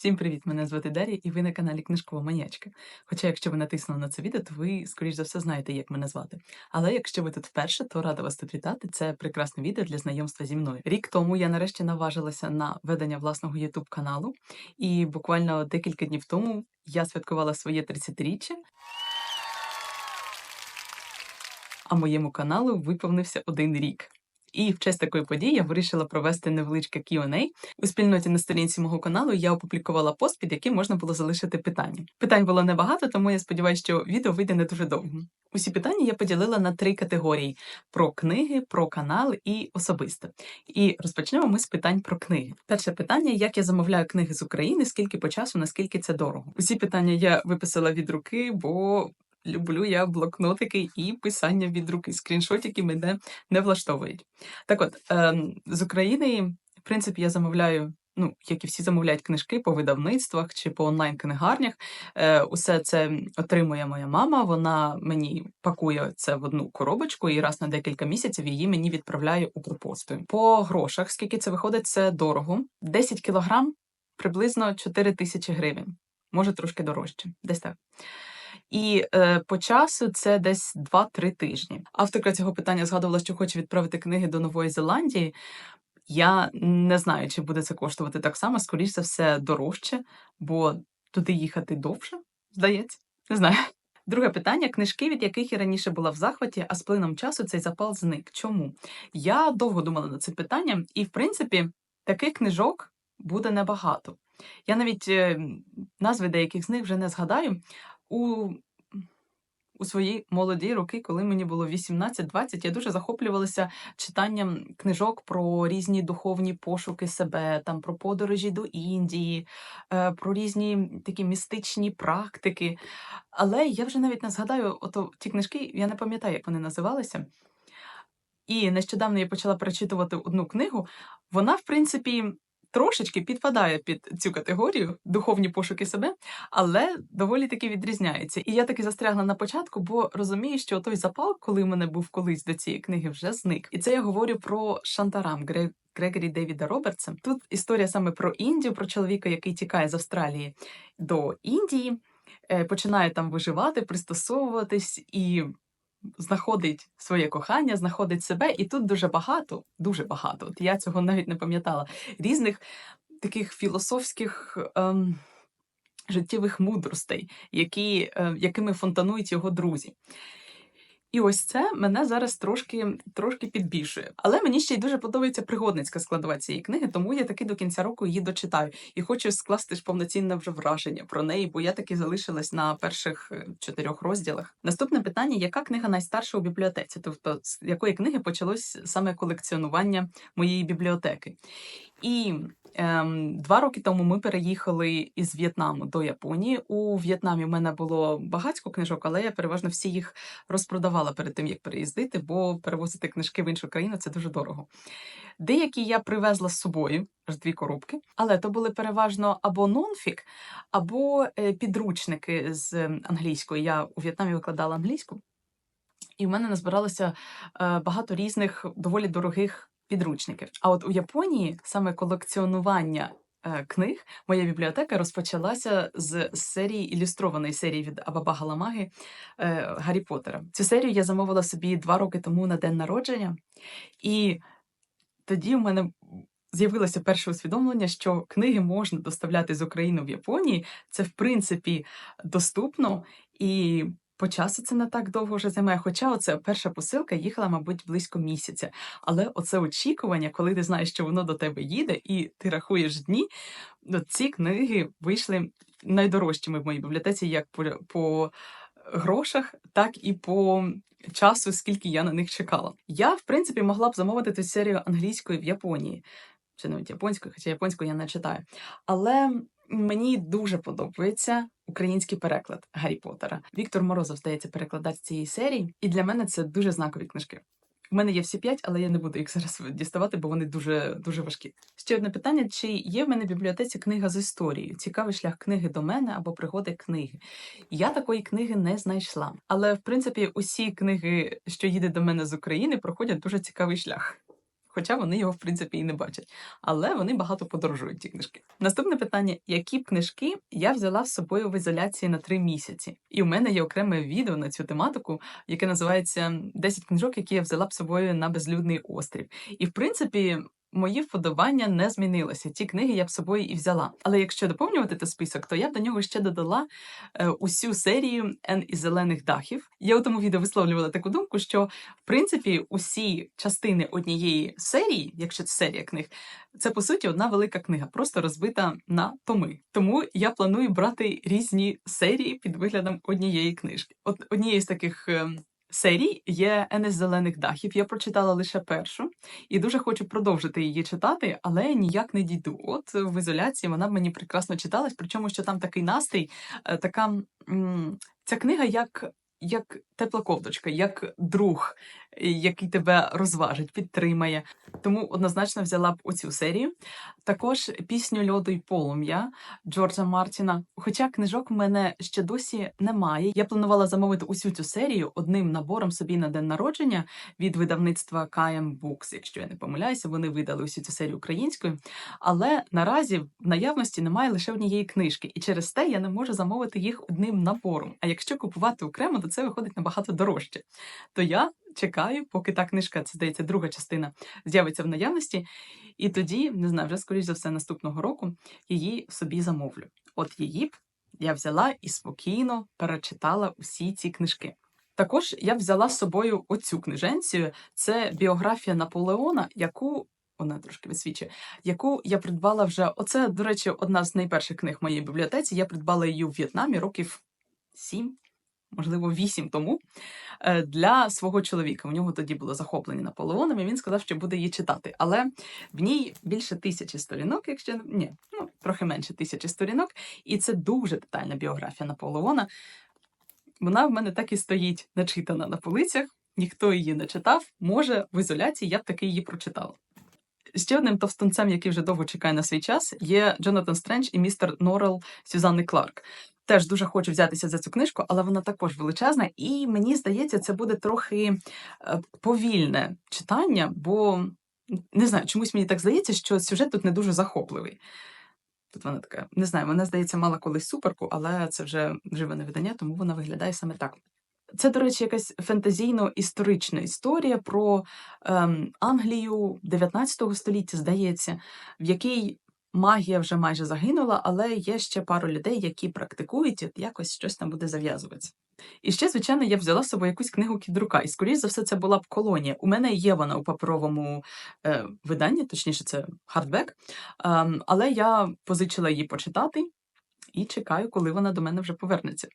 Всім привіт! Мене звати Дар'я, і ви на каналі Книжкова Манячка. Хоча, якщо ви натиснули на це відео, то ви, скоріш за все, знаєте, як мене звати. Але якщо ви тут вперше, то рада вас тут вітати. Це прекрасне відео для знайомства зі мною. Рік тому я нарешті наважилася на ведення власного youtube каналу, і буквально декілька днів тому я святкувала своє 30-річчя. А моєму каналу виповнився один рік. І в честь такої події я вирішила провести невеличке Q&A. У спільноті на сторінці мого каналу я опублікувала пост, під яким можна було залишити питання. Питань було небагато, тому я сподіваюся, що відео вийде не дуже довгим. Усі питання я поділила на три категорії: про книги, про канал і особисто. І розпочнемо ми з питань про книги. Перше питання: як я замовляю книги з України, скільки по часу, наскільки це дорого? Усі питання я виписала від руки, бо люблю я блокнотики і писання від руки. Скріншотики мене не влаштовують. Так от, ем, з України, в принципі, я замовляю. Ну, як і всі замовляють книжки по видавництвах чи по онлайн-книгарнях. Е, Усе це отримує моя мама. Вона мені пакує це в одну коробочку і раз на декілька місяців її мені відправляє Укрпостою. По грошах, скільки це виходить, це дорого. 10 кілограм приблизно 4 тисячі гривень. Може трошки дорожче, десь так. І е, по часу це десь 2-3 тижні. Авторка цього питання згадувала, що хоче відправити книги до Нової Зеландії. Я не знаю, чи буде це коштувати так само, скоріш за все, дорожче, бо туди їхати довше, здається. Не знаю. Друге питання: книжки, від яких я раніше була в захваті, а з плином часу цей запал зник. Чому? Я довго думала над цим питанням, і, в принципі, таких книжок буде небагато. Я навіть е, назви деяких з них вже не згадаю. У у свої молоді роки, коли мені було 18-20, я дуже захоплювалася читанням книжок про різні духовні пошуки себе, там про подорожі до Індії, е, про різні такі містичні практики. Але я вже навіть не згадаю, ото ті книжки, я не пам'ятаю, як вони називалися. І нещодавно я почала перечитувати одну книгу. Вона, в принципі, трошечки підпадає під цю категорію духовні пошуки себе, але доволі таки відрізняється. І я таки застрягла на початку, бо розумію, що той запал, коли в мене був колись до цієї книги, вже зник. І це я говорю про Шантарам Грегорі Девіда Робертса. Тут історія саме про Індію, про чоловіка, який тікає з Австралії до Індії, е, починає там виживати, пристосовуватись і знаходить своє кохання, знаходить себе, і тут дуже багато, дуже багато. От я цього навіть не пам'ятала. Різних таких філософських. Ем, Життєвих мудростей, які, е, якими фонтанують його друзі. І ось це мене зараз трошки трошки підбільшує. Але мені ще й дуже подобається пригодницька складова цієї книги, тому я таки до кінця року її дочитаю і хочу скласти ж повноцінне вже враження про неї, бо я таки залишилась на перших е, чотирьох розділах. Наступне питання: яка книга найстарша у бібліотеці? Тобто, з якої книги почалось саме колекціонування моєї бібліотеки? І два роки тому ми переїхали із В'єтнаму до Японії. У В'єтнамі в мене було багатько книжок, але я переважно всі їх розпродавала перед тим, як переїздити, бо перевозити книжки в іншу країну це дуже дорого. Деякі я привезла з собою, аж дві коробки, але то були переважно або нонфік, або е, підручники з англійської. Я у В'єтнамі викладала англійську, і в мене назбиралося е, багато різних доволі дорогих підручників. А от у Японії саме колекціонування е, книг, моя бібліотека розпочалася з серії ілюстрованої серії від Абаба Галамаги е, Гаррі Поттера. Цю серію я замовила собі два роки тому на день народження, і тоді в мене. З'явилося перше усвідомлення, що книги можна доставляти з України в Японії. Це, в принципі, доступно і по часу це не так довго вже займає. Хоча оце перша посилка їхала, мабуть, близько місяця. Але оце очікування, коли ти знаєш, що воно до тебе їде, і ти рахуєш дні, ну, ці книги вийшли найдорожчими в моїй бібліотеці, як по, по грошах, так і по часу, скільки я на них чекала. Я, в принципі, могла б замовити цю серію англійської в Японії. Чи навіть японською, хоча японську я не читаю. Але Мені дуже подобається український переклад Гаррі Поттера. Віктор Морозов здається перекладач цієї серії, і для мене це дуже знакові книжки. У мене є всі п'ять, але я не буду їх зараз діставати, бо вони дуже дуже важкі. Ще одне питання: чи є в мене в бібліотеці книга з історією? Цікавий шлях книги до мене або пригоди книги. Я такої книги не знайшла. Але в принципі усі книги, що їде до мене з України, проходять дуже цікавий шлях. Хоча вони його в принципі і не бачать. Але вони багато подорожують ті книжки. Наступне питання: які б книжки я взяла з собою в ізоляції на три місяці? І у мене є окреме відео на цю тематику, яке називається «10 книжок, які я взяла б собою на безлюдний острів. І в принципі. Мої вподобання не змінилися. Ті книги я б собою і взяла. Але якщо доповнювати той список, то я б до нього ще додала е, усю серію Н із зелених дахів. Я у тому відео висловлювала таку думку, що в принципі усі частини однієї серії, якщо це серія книг, це по суті одна велика книга, просто розбита на томи. Тому я планую брати різні серії під виглядом однієї книжки. От однією з таких. Серій є Енес зелених дахів. Я прочитала лише першу і дуже хочу продовжити її читати, але ніяк не дійду. От в ізоляції вона мені прекрасно читалась, причому що там такий настрій, е, така ця книга як. Як тепла ковдочка, як друг, який тебе розважить, підтримає. Тому однозначно взяла б оцю серію. Також пісню Льоду й полум'я Джорджа Мартіна. Хоча книжок в мене ще досі немає. Я планувала замовити усю цю серію одним набором собі на день народження від видавництва KM Books, якщо я не помиляюся, вони видали усю цю серію українською. Але наразі в наявності немає лише однієї книжки, і через те я не можу замовити їх одним набором. А якщо купувати окремо, то це виходить набагато дорожче. То я чекаю, поки та книжка, це здається, друга частина з'явиться в наявності, і тоді, не знаю, вже скоріш за все наступного року її собі замовлю. От її б я взяла і спокійно перечитала усі ці книжки. Також я взяла з собою оцю книженцію. Це біографія Наполеона, яку вона трошки висвічує, яку я придбала вже. Оце, до речі, одна з найперших книг моїй бібліотеці. Я придбала її у В'єтнамі років сім, можливо, вісім тому е, для свого чоловіка. У нього тоді було захоплення Наполеоном, і він сказав, що буде її читати. Але в ній більше тисячі сторінок, якщо ні, ну трохи менше тисячі сторінок, і це дуже детальна біографія Наполеона. Вона в мене так і стоїть начитана на полицях. Ніхто її не читав. Може, в ізоляції я б таки її прочитала. Ще одним товстунцем, який вже довго чекає на свій час, є Джонатан Стрендж і містер Норрел Сюзанни Кларк. Теж дуже хочу взятися за цю книжку, але вона також величезна, і мені здається, це буде трохи е, повільне читання, бо не знаю, чомусь мені так здається, що сюжет тут не дуже захопливий. Тут вона така, не знаю, вона здається, мала колись суперку, але це вже вживане видання, тому вона виглядає саме так. Це, до речі, якась фентезійно-історична історія про ем, Англію 19 століття, здається, в якій магія вже майже загинула, але є ще пару людей, які практикують, от якось щось там буде зав'язуватися. І ще, звичайно, я взяла з собою якусь книгу Кідрука, і скоріш за все, це була б колонія. У мене є вона у паперовому е, виданні, точніше, це хардбек, ем, але я позичила її почитати. І чекаю, коли вона до мене вже повернеться.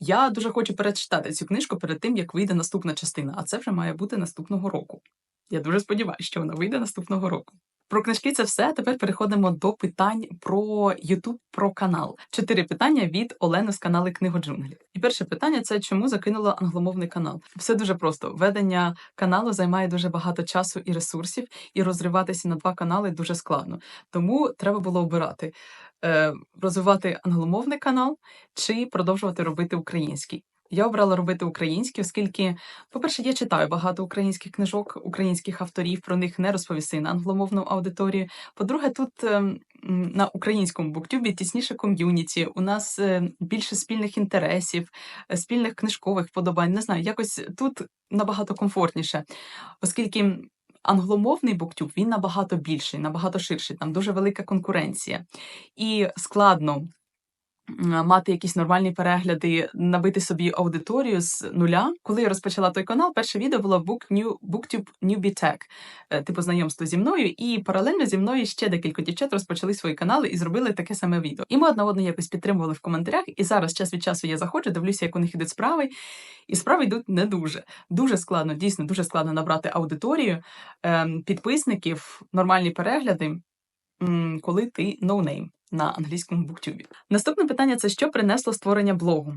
Я дуже хочу перечитати цю книжку перед тим, як вийде наступна частина, а це вже має бути наступного року. Я дуже сподіваюся, що вона вийде наступного року. Про книжки це все. Тепер переходимо до питань про YouTube, про канал. Чотири питання від Олени з каналу Книгоджунглі. І перше питання це чому закинула англомовний канал? Все дуже просто. Ведення каналу займає дуже багато часу і ресурсів, і розриватися на два канали дуже складно. Тому треба було обирати е, розвивати англомовний канал чи продовжувати робити український. Я обрала робити український, оскільки, по-перше, я читаю багато українських книжок, українських авторів, про них не розповісти на англомовну аудиторію. По-друге, тут ем, на українському буктюбі тісніше ком'юніті. У нас е, більше спільних інтересів, е, спільних книжкових вподобань. Не знаю, якось тут набагато комфортніше, оскільки. Англомовний буктюб він набагато більший, набагато ширший, там дуже велика конкуренція. І складно мати якісь нормальні перегляди, набити собі аудиторію з нуля. Коли я розпочала той канал, перше відео було Book New, BookTube Newbie Tech, е, типу знайомство зі мною, і паралельно зі мною ще декілька дівчат розпочали свої канали і зробили таке саме відео. І ми одна одну якось підтримували в коментарях. І зараз час від часу я заходжу, дивлюся, як у них ідуть справи. І справи йдуть не дуже. Дуже складно, дійсно, дуже складно набрати аудиторію, ем, підписників, нормальні перегляди, коли ти ноунейм на англійському буктюбі. Наступне питання це що принесло створення блогу?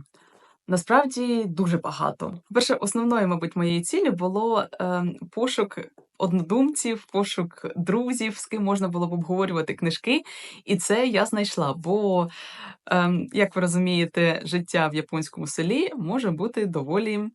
Насправді дуже багато. Перше, основною, мабуть, моєї цілі було ем, пошук однодумців, пошук друзів, з ким можна було б обговорювати книжки. І це я знайшла. Бо, ем, як ви розумієте, життя в японському селі може бути доволі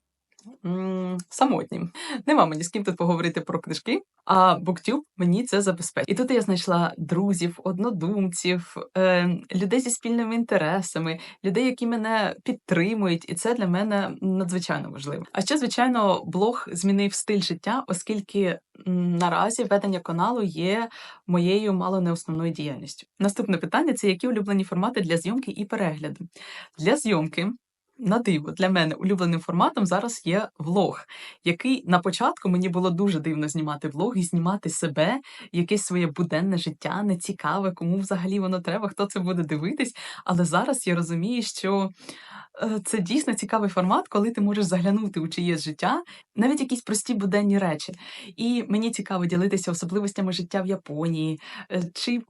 м, самотнім. Нема мені з ким тут поговорити про книжки, а BookTube мені це забезпечить. І тут я знайшла друзів, однодумців, е, людей зі спільними інтересами, людей, які мене підтримують, і це для мене надзвичайно важливо. А ще, звичайно, блог змінив стиль життя, оскільки наразі ведення каналу є моєю мало не основною діяльністю. Наступне питання це які улюблені формати для зйомки і перегляду. Для зйомки. На диво, для мене улюбленим форматом зараз є влог, який на початку мені було дуже дивно знімати влог і знімати себе, якесь своє буденне життя, нецікаве, кому взагалі воно треба, хто це буде дивитись. Але зараз я розумію, що е, це дійсно цікавий формат, коли ти можеш заглянути у чиєсь життя, навіть якісь прості буденні речі. І мені цікаво ділитися особливостями життя в Японії, е, чи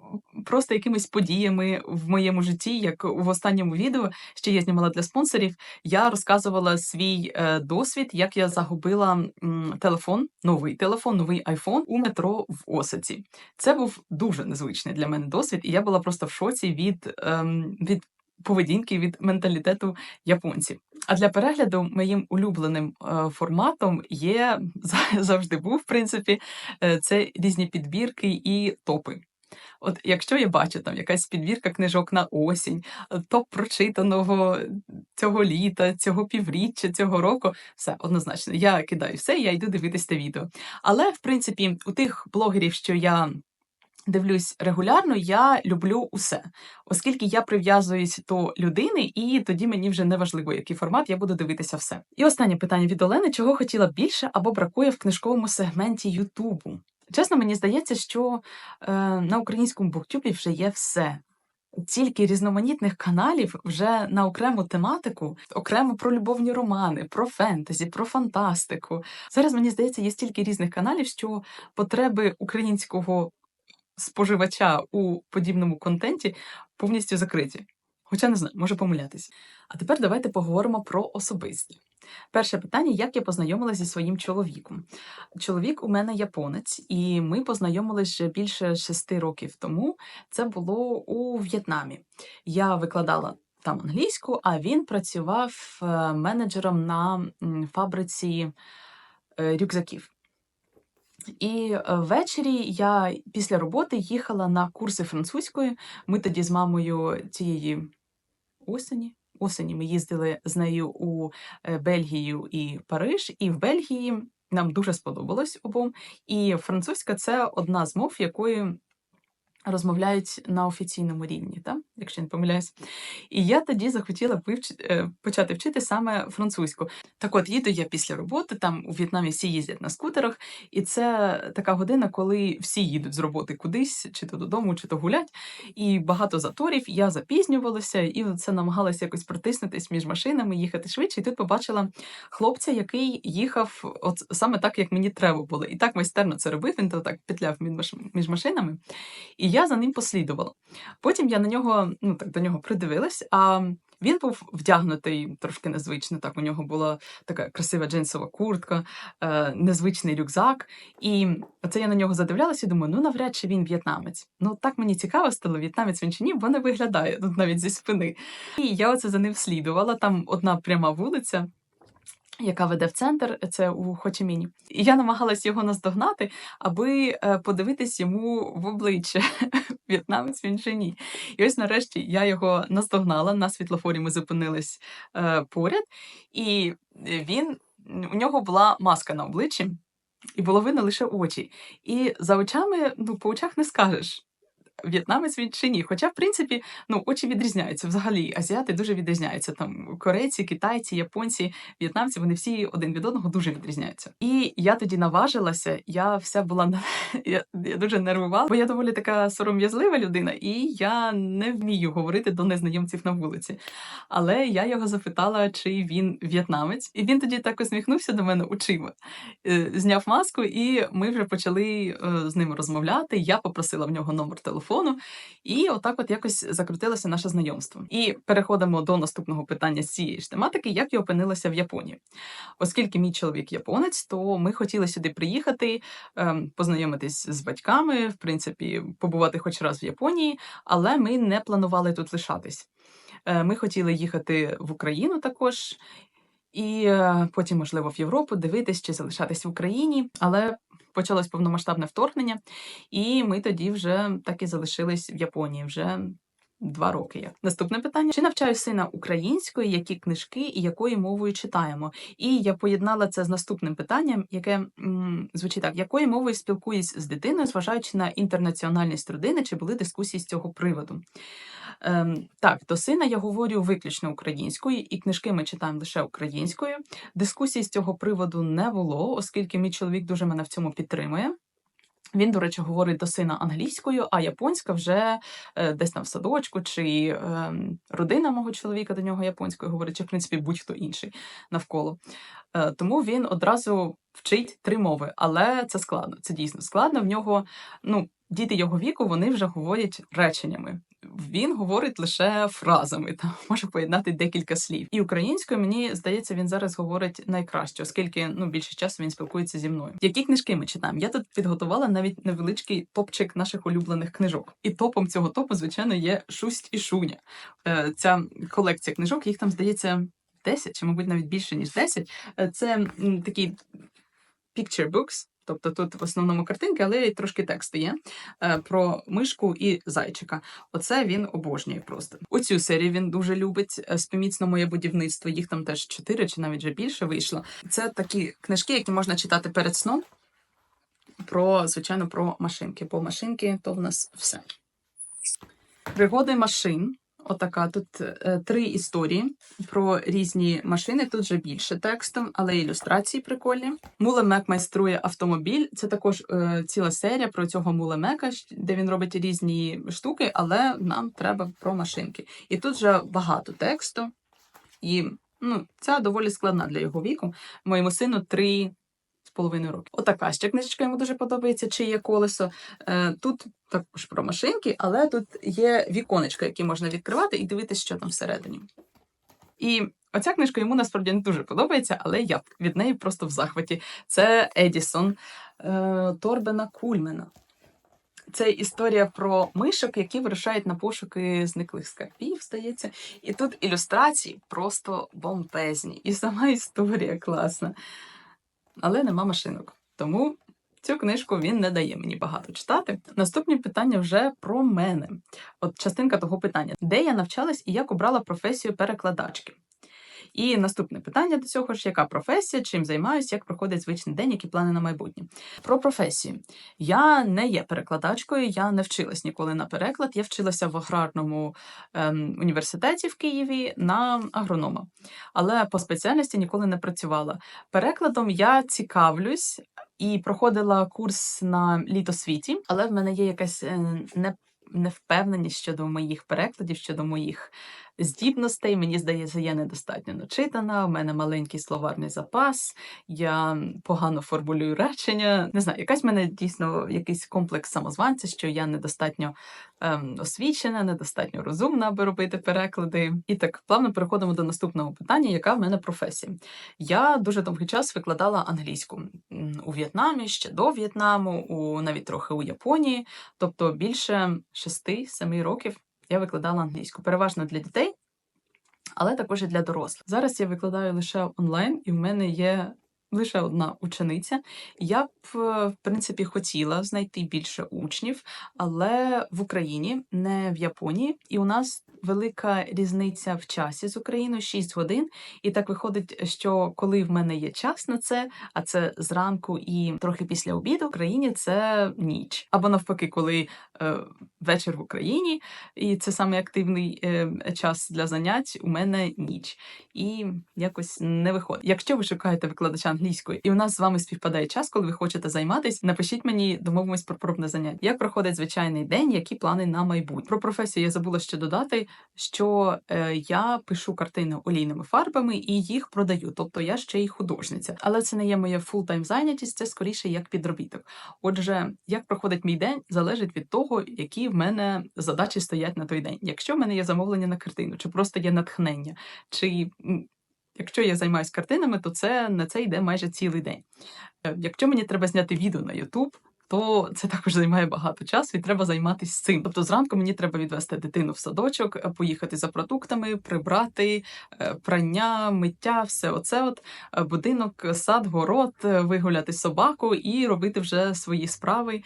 просто якимись подіями в моєму житті, як в останньому відео, що я знімала для спонсорів, я розказувала свій е, досвід, як я загубила телефон, новий телефон, новий айфон у метро в Осаці. Це був дуже незвичний для мене досвід, і я була просто в шоці від, ем, від поведінки, від менталітету японців. А для перегляду моїм улюбленим е, форматом є за- завжди був, в принципі, е, це різні підбірки і топи. От якщо я бачу там якась підбірка книжок на осінь, е, топ прочитаного цього літа, цього півріччя, цього року, все однозначно. Я кидаю все, я йду дивитись те відео. Але в принципі, у тих блогерів, що я дивлюсь регулярно, я люблю усе, оскільки я прив'язуюсь до людини, і тоді мені вже не важливо, який формат, я буду дивитися все. І останнє питання від Олени: чого хотіла більше або бракує в книжковому сегменті Ютубу? Чесно, мені здається, що е, на українському буктюбі вже є все. Тільки різноманітних каналів вже на окрему тематику, окремо про любовні романи, про фентезі, про фантастику. Зараз мені здається, є стільки різних каналів, що потреби українського споживача у подібному контенті повністю закриті. Хоча не знаю, можу помилятись. А тепер давайте поговоримо про особисте. Перше питання: як я познайомилася зі своїм чоловіком? Чоловік у мене японець, і ми познайомилися ще більше шести років тому. Це було у В'єтнамі. Я викладала там англійську, а він працював е, менеджером на фабриці е, рюкзаків. І е, ввечері я після роботи їхала на курси французької. Ми тоді з мамою цієї осені. Осені ми їздили з нею у е, Бельгію і Париж, і в Бельгії нам дуже сподобалось обом. І французька це одна з мов, якою розмовляють на офіційному рівні, так? якщо я не помиляюсь. І я тоді захотіла вивчити, е, почати вчити саме французьку. Так от їду я після роботи, там у В'єтнамі всі їздять на скутерах, і це така година, коли всі їдуть з роботи кудись, чи то додому, чи то гулять. І багато заторів, я запізнювалася, і це намагалася якось протиснутись між машинами, їхати швидше. І тут побачила хлопця, який їхав от саме так, як мені треба було. І так майстерно це робив. Він то так петляв між машинами. І я за ним послідувала. Потім я на нього, ну так до нього придивилась. А він був вдягнутий трошки незвично. Так, у нього була така красива джинсова куртка, е, незвичний рюкзак. І оце я на нього задивлялася і думаю, ну навряд чи він в'єтнамець. Ну так мені цікаво стало, в'єтнамець він чи ні, бо не виглядає тут навіть зі спини. І я оце за ним слідувала. Там одна пряма вулиця. Яка веде в центр, це у Хочеміні. І я намагалась його наздогнати, аби е, подивитись йому в обличчя, в'єтнамець він чи ні. І ось нарешті я його наздогнала. На світлофорі ми зупинились е, поряд, і він у нього була маска на обличчі, і було видно лише очі. І за очами, ну, по очах не скажеш. В'єтнамець він чи ні. Хоча, в принципі, ну, очі відрізняються. Взагалі, азіати дуже відрізняються. Там корейці, китайці, японці, в'єтнамці, вони всі один від одного дуже відрізняються. І я тоді наважилася, я вся була я, я дуже нервувала, бо я доволі така сором'язлива людина, і я не вмію говорити до незнайомців на вулиці. Але я його запитала, чи він в'єтнамець, і він тоді так усміхнувся до мене очима, е, зняв маску, і ми вже почали е, з ним розмовляти. Я попросила в нього номер телефону, і отак, от якось закрутилося наше знайомство. І переходимо до наступного питання з цієї ж тематики: як я опинилася в Японії. Оскільки мій чоловік японець, то ми хотіли сюди приїхати, ем, познайомитись з батьками, в принципі, побувати хоч раз в Японії, але ми не планували тут лишатись. Е, Ми хотіли їхати в Україну також. І е, потім, можливо, в Європу дивитись чи залишатись в Україні. Але почалось повномасштабне вторгнення, і ми тоді вже так і залишились в Японії вже. Два роки як. Наступне питання: чи навчаю сина української, які книжки і якою мовою читаємо? І я поєднала це з наступним питанням, яке м, звучить так: якою мовою спілкуюсь з дитиною, зважаючи на інтернаціональність родини, чи були дискусії з цього приводу? Ем, так, до сина я говорю виключно українською, і книжки ми читаємо лише українською. Дискусій з цього приводу не було, оскільки мій чоловік дуже мене в цьому підтримує. Він, до речі, говорить до сина англійською, а японська вже е, десь там в садочку, чи е, родина мого чоловіка до нього японською говорить, чи в принципі будь-хто інший навколо. Е, тому він одразу вчить три мови, але це складно. Це дійсно складно. В нього ну діти його віку вони вже говорять реченнями. Він говорить лише фразами, та може поєднати декілька слів. І українською мені здається, він зараз говорить найкраще, оскільки ну більше часу він спілкується зі мною. Які книжки ми читаємо? Я тут підготувала навіть невеличкий топчик наших улюблених книжок. І топом цього топу, звичайно, є Шусть і Шуня. Е, Ця колекція книжок, їх там здається 10, чи, мабуть, навіть більше ніж 10. Е, Це м, такі picture books, тобто тут в основному картинки, але й трошки тексти є е, про мишку і зайчика. Оце він обожнює просто. Оцю серію він дуже любить. е, Споміцно моє будівництво. Їх там теж 4 чи навіть вже більше вийшло. Це такі книжки, які можна читати перед сном. Про, звичайно, про машинки. Бо машинки то в нас все. Пригоди машин. Отака тут е, три історії про різні машини. Тут вже більше текстом, але ілюстрації прикольні. Мулемек майструє автомобіль. Це також е, ціла серія про цього мулемека, де він робить різні штуки, але нам треба про машинки. І тут вже багато тексту, і ну, ця доволі складна для його віку. Моєму сину три половиною роки. Отака ще книжечка йому дуже подобається, чи є колесо. Е, тут також про машинки, але тут є віконечка, які можна відкривати і дивитися, що там всередині. І оця книжка йому насправді не дуже подобається, але я від неї просто в захваті. Це Едісон е, Торбена Кульмена. Це історія про мишок, які вирушають на пошуки зниклих скарбів, здається. І тут ілюстрації просто бомбезні. І сама історія класна. Але нема машинок. Тому цю книжку він не дає мені багато читати. Наступні питання вже про мене. От частинка того питання: де я навчалась і як обрала професію перекладачки? І наступне питання до цього ж: яка професія, чим займаюсь, як проходить звичний день, які плани на майбутнє? Про професію. Я не є перекладачкою, я не вчилась ніколи на переклад. Я вчилася в аграрному ем, університеті в Києві на агронома, але по спеціальності ніколи не працювала. Перекладом я цікавлюсь і проходила курс на літосвіті, але в мене є якась е, не, невпевненість щодо моїх перекладів, щодо моїх здібностей. Мені здається, я недостатньо начитана. У мене маленький словарний запас, я погано формулюю речення. Не знаю, якась в мене дійсно якийсь комплекс самозванця, що я недостатньо ем, освічена, недостатньо розумна, аби робити переклади. І так плавно переходимо до наступного питання, яка в мене професія. Я дуже довгий час викладала англійську у В'єтнамі, ще до В'єтнаму, у навіть трохи у Японії, тобто більше 6-7 років я викладала англійську, переважно для дітей, але також і для дорослих. Зараз я викладаю лише онлайн, і в мене є лише одна учениця. Я б, е, в принципі, хотіла знайти більше учнів, але в Україні, не в Японії, і у нас велика різниця в часі з Україною 6 годин. І так виходить, що коли в мене є час на це, а це зранку і трохи після обіду, в Україні це ніч. Або навпаки, коли е, вечір в Україні, і це саме активний е, час для занять, у мене ніч. І якось не виходить. Якщо ви шукаєте викладача англійської, і у нас з вами співпадає час, коли ви хочете займатися, напишіть мені, домовимось про пробне заняття. Як проходить звичайний день, які плани на майбутнє? Про професію я забула ще додати, що е, я пишу картини олійними фарбами і їх продаю. Тобто я ще й художниця. Але це не є моя фултайм зайнятість, це скоріше як підробіток. Отже, як проходить мій день, залежить від того, які в мене задачі стоять на той день. Якщо в мене є замовлення на картину, чи просто є натхнення, чи якщо я займаюся картинами, то це на це йде майже цілий день. Е, Якщо мені треба зняти відео на YouTube, то це також займає багато часу і треба займатися цим. Тобто зранку мені треба відвести дитину в садочок, е, поїхати за продуктами, прибрати е, прання, миття, все оце от е, будинок, сад, город, вигуляти собаку і робити вже свої справи,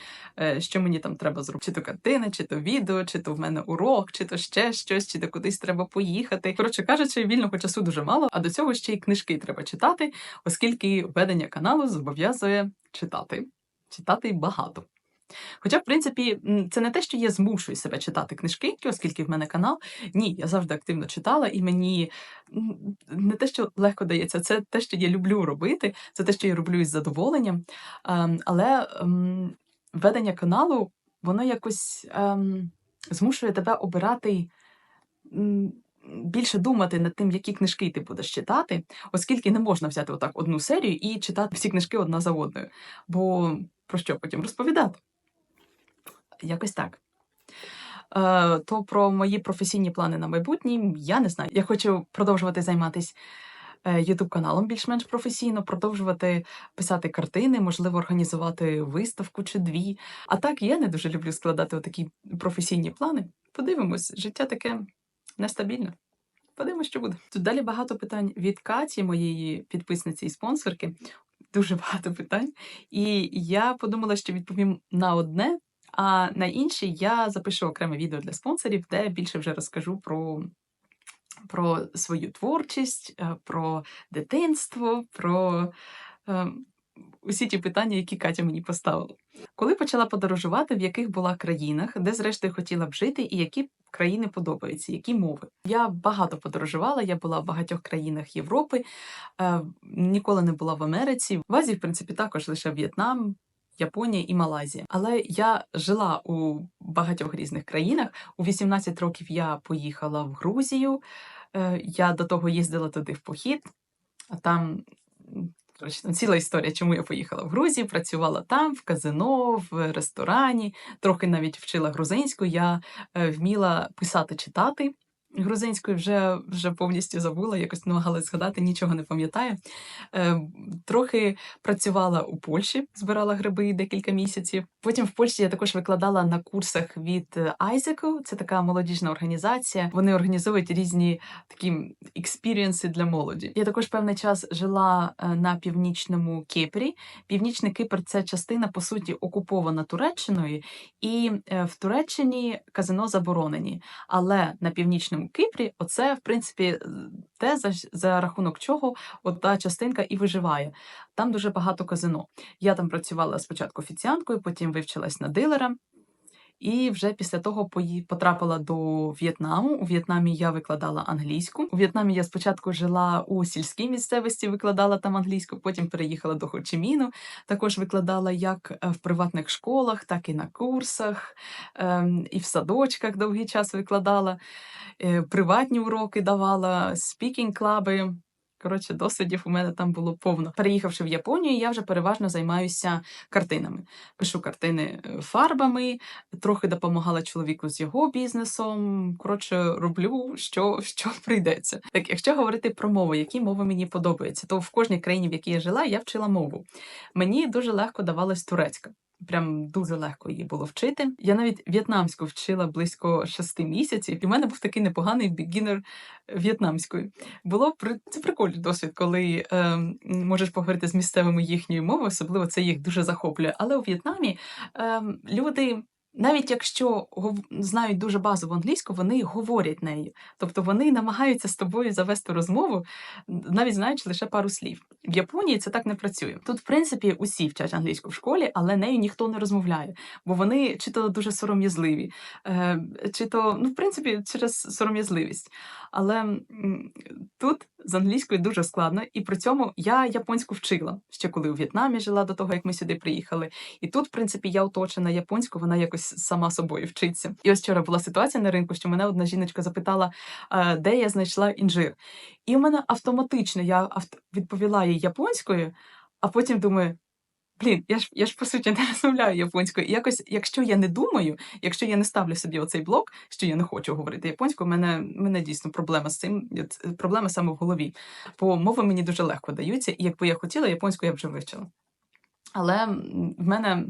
що мені там треба зробити. Чи то картини, чи то відео, чи то в мене урок, чи то ще щось, чи то кудись треба поїхати. Коротше кажучи, вільного часу дуже мало, а до цього ще й книжки треба читати, оскільки ведення каналу зобов'язує читати. Читати багато. Хоча, в принципі, це не те, що я змушую себе читати книжки, оскільки в мене канал. Ні, я завжди активно читала, і мені не те, що легко дається, це те, що я люблю робити, це те, що я роблю із задоволенням. Ем, Але ем, ведення каналу, воно якось ем, змушує тебе обирати. Більше думати над тим, які книжки ти будеш читати, оскільки не можна взяти отак одну серію і читати всі книжки одна за одною. Бо про що потім розповідати? Якось так. Е, то про мої професійні плани на майбутнє я не знаю. Я хочу продовжувати займатися youtube каналом більш-менш професійно, продовжувати писати картини, можливо, організувати виставку чи дві. А так я не дуже люблю складати отакі професійні плани. Подивимось, життя таке нестабільне. Подивимось, що буде. Тут далі багато питань від Каті, моєї підписниці і спонсорки. Дуже багато питань. І я подумала, що відповім на одне, а на інші я запишу окреме відео для спонсорів, де більше вже розкажу про, про свою творчість, е, про дитинство, про е, усі ті питання, які Катя мені поставила. Коли почала подорожувати, в яких була країнах, де зрештою хотіла б жити, і які країни подобаються, які мови. Я багато подорожувала, я була в багатьох країнах Європи, е, ніколи не була в Америці. В Азії, в принципі, також лише В'єтнам. Японія і Малайзія. Але я жила у багатьох різних країнах. У 18 років я поїхала в Грузію. Е, Я до того їздила туди в похід, там. Коротше, там ціла історія, чому я поїхала в Грузію, працювала там, в казино, в ресторані, трохи навіть вчила грузинську. Я е, вміла писати, читати. Грузинською вже, вже повністю забула, якось намагалась згадати, нічого не пам'ятаю. Е, трохи працювала у Польщі, збирала гриби декілька місяців. Потім в Польщі я також викладала на курсах від Айзеку. Це така молодіжна організація. Вони організовують різні такі експірієнси для молоді. Я також певний час жила е, на північному Кіпрі. Північний Кипр це частина, по суті, окупована Туреччиною, і е, в Туреччині казино заборонені. Але на північному Кипрі, оце, в принципі, те, за, за рахунок чого от та частинка і виживає. Там дуже багато казино. Я там працювала спочатку офіціанткою, потім вивчилась на дилера. І вже після того потрапила до В'єтнаму. У В'єтнамі я викладала англійську. У В'єтнамі я спочатку жила у сільській місцевості, викладала там англійську, потім переїхала до Хо-Чі-Міну. Також викладала як е, в приватних школах, так і на курсах, ем, і в садочках довгий час викладала. Е, Приватні уроки давала, спікінг-клаби. Коротше, досвідів у мене там було повно. Переїхавши в Японію, я вже переважно займаюся картинами. Пишу картини е, фарбами, трохи допомагала чоловіку з його бізнесом. Коротше, роблю, що, що прийдеться. Так, якщо говорити про мову, які мови мені подобаються, то в кожній країні, в якій я жила, я вчила мову. Мені дуже легко давалась турецька. Прям дуже легко її було вчити. Я навіть в'єтнамську вчила близько шести місяців, і в мене був такий непоганий бігінер в'єтнамської. Було при це прикольний досвід, коли е, можеш поговорити з місцевими їхньою мовою, особливо це їх дуже захоплює. Але у В'єтнамі е, люди. Навіть якщо знають дуже базову англійську, вони говорять нею. Тобто вони намагаються з тобою завести розмову, навіть знаючи лише пару слів. В Японії це так не працює. Тут, в принципі, усі вчать англійську в школі, але нею ніхто не розмовляє, бо вони чи то дуже сором'язливі, е, чи то, ну, в принципі, через сором'язливість. Але тут з англійською дуже складно, і при цьому я японську вчила ще коли у В'єтнамі жила до того, як ми сюди приїхали. І тут, в принципі, я оточена японською, вона якось сама собою вчиться. І ось вчора була ситуація на ринку, що мене одна жіночка запитала, де я знайшла інжир. І в мене автоматично я відповіла їй японською, а потім думаю. Блін, я ж я ж по суті не розмовляю японською. І якось, якщо я не думаю, якщо я не ставлю собі оцей блок, що я не хочу говорити японською, в мене, мене дійсно проблема з цим. Проблема саме в голові. Бо мови мені дуже легко даються, і якби я хотіла, японську я б вже вивчила. Але в мене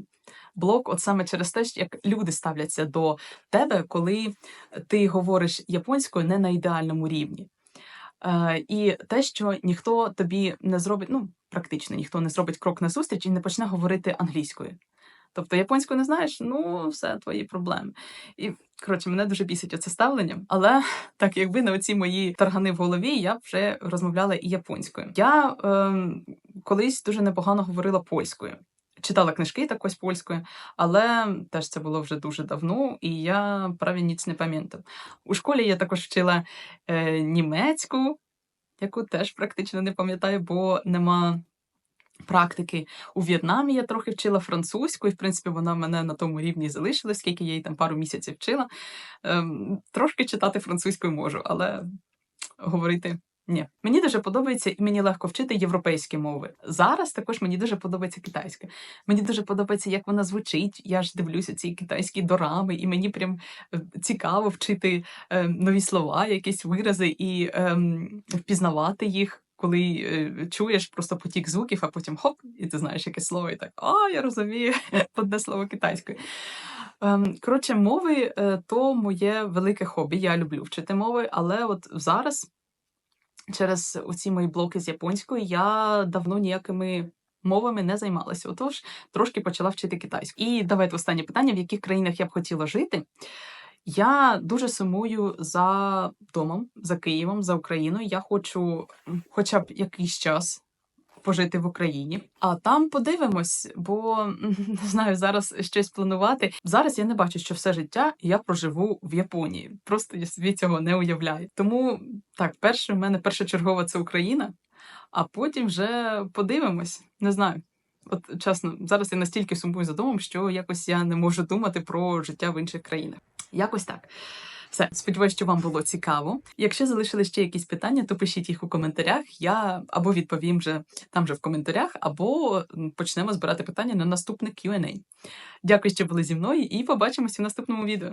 блок, от саме через те, як люди ставляться до тебе, коли ти говориш японською не на ідеальному рівні. Е, і те, що ніхто тобі не зробить, ну практично ніхто не зробить крок назустріч і не почне говорити англійською. Тобто японську не знаєш, ну все твої проблеми. І коротше, мене дуже бісить оце ставлення. Але так якби на оці мої таргани в голові, я вже розмовляла і японською. Я ем, колись дуже непогано говорила польською. Читала книжки також польською, але теж це було вже дуже давно, і я праві ніч не пам'ятаю. У школі я також вчила е, німецьку, яку теж практично не пам'ятаю, бо нема практики. У В'єтнамі я трохи вчила французьку, і в принципі вона мене на тому рівні залишилась, скільки я її там пару місяців вчила. Ем, трошки читати французькою можу, але говорити. Ні, мені дуже подобається і мені легко вчити європейські мови. Зараз також мені дуже подобається китайська. Мені дуже подобається, як вона звучить. Я ж дивлюся ці китайські дорами, і мені прям е, цікаво вчити е, нові слова, якісь вирази і е, впізнавати їх. Коли е, чуєш просто потік звуків, а потім хоп, і ти знаєш яке слово, і так а я розумію одне слово китайською. Ем, коротше, мови е, то моє велике хобі. Я люблю вчити мови, але от зараз через оці мої блоки з японською я давно ніякими мовами не займалася. Отож, трошки почала вчити китайську. І давайте останнє питання: в яких країнах я б хотіла жити? Я дуже сумую за домом, за Києвом, за Україною. Я хочу хоча б якийсь час пожити в Україні, а там подивимось, бо не знаю, зараз щось планувати. Зараз я не бачу, що все життя я проживу в Японії. Просто я собі цього не уявляю. Тому так, перше в мене першочергова це Україна, а потім вже подивимось. Не знаю. От чесно, зараз я настільки сумую за домом, що якось я не можу думати про життя в інших країнах. Якось так. Все, сподіваюся, що вам було цікаво. Якщо залишили ще якісь питання, то пишіть їх у коментарях. Я або відповім вже там же в коментарях, або почнемо збирати питання на наступне Q&A. Дякую, що були зі мною, і побачимося в наступному відео.